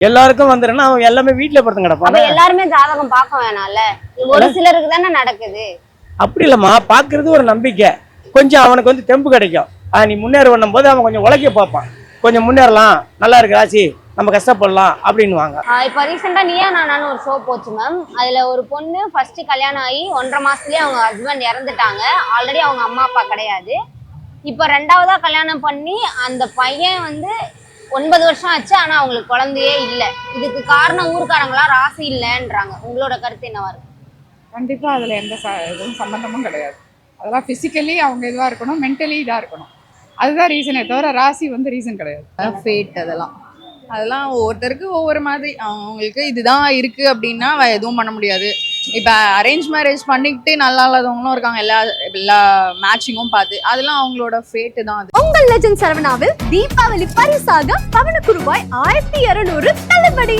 எல்லாருக்கும் வந்துடுன்னா அவன் எல்லாமே வீட்டுல படுத்து கிடப்பான் எல்லாருமே ஜாதகம் பார்க்க வேணாம்ல? ஒரு சிலருக்கு தானே நடக்குது. அப்படி இல்லம்மா பாக்குறது ஒரு நம்பிக்கை. கொஞ்சம் அவனுக்கு வந்து தெம்பு கிடைக்கும். ஆ, நீ முன்னேறுவன்னும் போது அவன் கொஞ்சம் உழைக்க பார்ப்பான். கொஞ்சம் முன்னேறலாம். நல்லா இருக்கு ராசி. நம்ம கஷ்டப்படலாம் அப்படின்னுவாங்க. ஆஹ் இப்ப ரீசெண்டா நீயா நானான்னு ஒரு ஷோ போச்சு மேம் அதுல ஒரு பொண்ணு ஃபர்ஸ்ட் கல்யாணம் ஆகி ஒன்றரை மாசத்துலயே அவங்க ஹஸ்பண்ட் இறந்துட்டாங்க. ஆல்ரெடி அவங்க அம்மா அப்பா கிடையாது. இப்ப ரெண்டாவதா கல்யாணம் பண்ணி அந்த பையன் வந்து ஒன்பது வருஷம் ஆச்சு ஆனா அவங்களுக்கு குழந்தையே இல்ல. இதுக்கு காரணம் ஊர்க்காரங்களா? ராசி இல்லைன்றாங்க. உங்களோட கருத்து என்னவா இருக்கு? கண்டிப்பா அதுல எந்த ச எதுவும் சம்பந்தமும் கிடையாது. அதெல்லாம் பிசிக்கலி அவங்க இதுவா இருக்கணும் மென்டலி இதா இருக்கணும். அதுதான் ரீசனே தவிர ராசி வந்து ரீசன் கிடையாது. ஃபேட் அதெல்லாம். அதெல்லாம் ஒவ்வொருத்தருக்கு ஒவ்வொரு மாதிரி. அவங்களுக்கு இதுதான் இருக்கு அப்படின்னா எதுவும் பண்ண முடியாது. இப்போ அரேஞ்ச் மேரேஜ் பண்ணிக்கிட்டு நல்லா இல்லாதவங்களும் இருக்காங்க. எல்லா எல்லா மேட்சிங்கும் பார்த்து. அதெல்லாம் அவங்களோட ஃபேட்டு தான் அது. உங்கள் லெஜன் சரவணாவில் தீபாவளி பரிசாக பவனுக்கு ரூபாய் ஆயிரத்தி இருநூறு தள்ளுபடி.